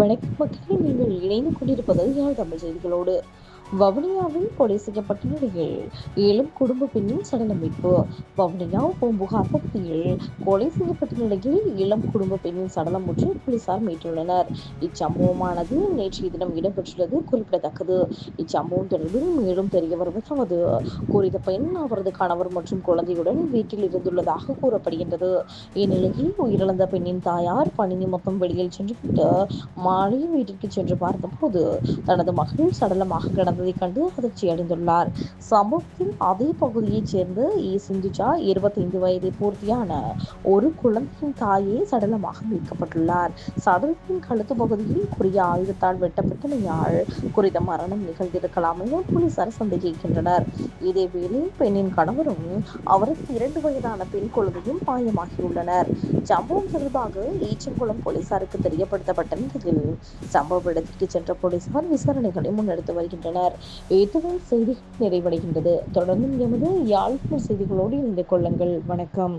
வணக்கம் மக்களை நீங்கள் இணைந்து கொண்டிருப்பது யாழ் தமிழ் செய்திகளோடு. வவுனியாவில் கொலை செய்யப்பட்ட நிலையில் ஏழும் குடும்ப பெண்ணின் சடலமைப்பு. வவுனியா பூம்புகார் பகுதியில் கொலை செய்யப்பட்ட நிலையில் இளம் குடும்ப பெண்ணின் சடலம் ஒன்று போலீசார் மீட்டுள்ளனர். இச்சம்பவமானது நேற்றைய தினம் இடம்பெற்றுள்ளது குறிப்பிடத்தக்கது. இச்சம்பவம் தொடர்பில் மேலும் தெரிய வருவதாவது குறித்த பெண் அவரது கணவர் மற்றும் குழந்தையுடன் வீட்டில் இருந்துள்ளதாக கூறப்படுகின்றது. இந்நிலையில் உயிரிழந்த பெண்ணின் தாயார் பணி நிமித்தம் வெளியில் சென்றுவிட்டு மாலை வீட்டிற்கு சென்று பார்த்தபோது தனது மகள் சடலமாக நடந்ததை கண்டு அதிர்ச்சி அடைந்துள்ளார். சம்பவத்தில் அதே பகுதியைச் சேர்ந்த இ சிந்துஜா இருபத்தைந்து வயதை பூர்த்தியான ஒரு குழந்தையின் தாயே சடலமாக மீட்கப்பட்டுள்ளார். சடலத்தின் கழுத்து பகுதியில் குறிய ஆயுதத்தால் வெட்டப்பட்டமையால் குறித்த மரணம் நிகழ்ந்திருக்கலாம் என போலீசார் சந்தேகிக்கின்றனர். இதேவேளை பெண்ணின் கணவரும் அவருக்கு இரண்டு வயதான பெண் குழந்தையும் காயமாகியுள்ளனர் சம்பவம் தொடர்பாக ஈச்சங்குளம் போலீசாருக்கு தெரியப்படுத்தப்பட்ட நிலையில் சம்பவ இடத்திற்கு சென்ற போலீசார் விசாரணைகளை முன்னெடுத்து வருகின்றனர். இத்துடன் செய்திகள் நிறைவடைகின்றது. தொடர்ந்தும் எமது யாழ்ப்பாண செய்திகளோடு இணைந்து கொள்ளுங்கள். வணக்கம்.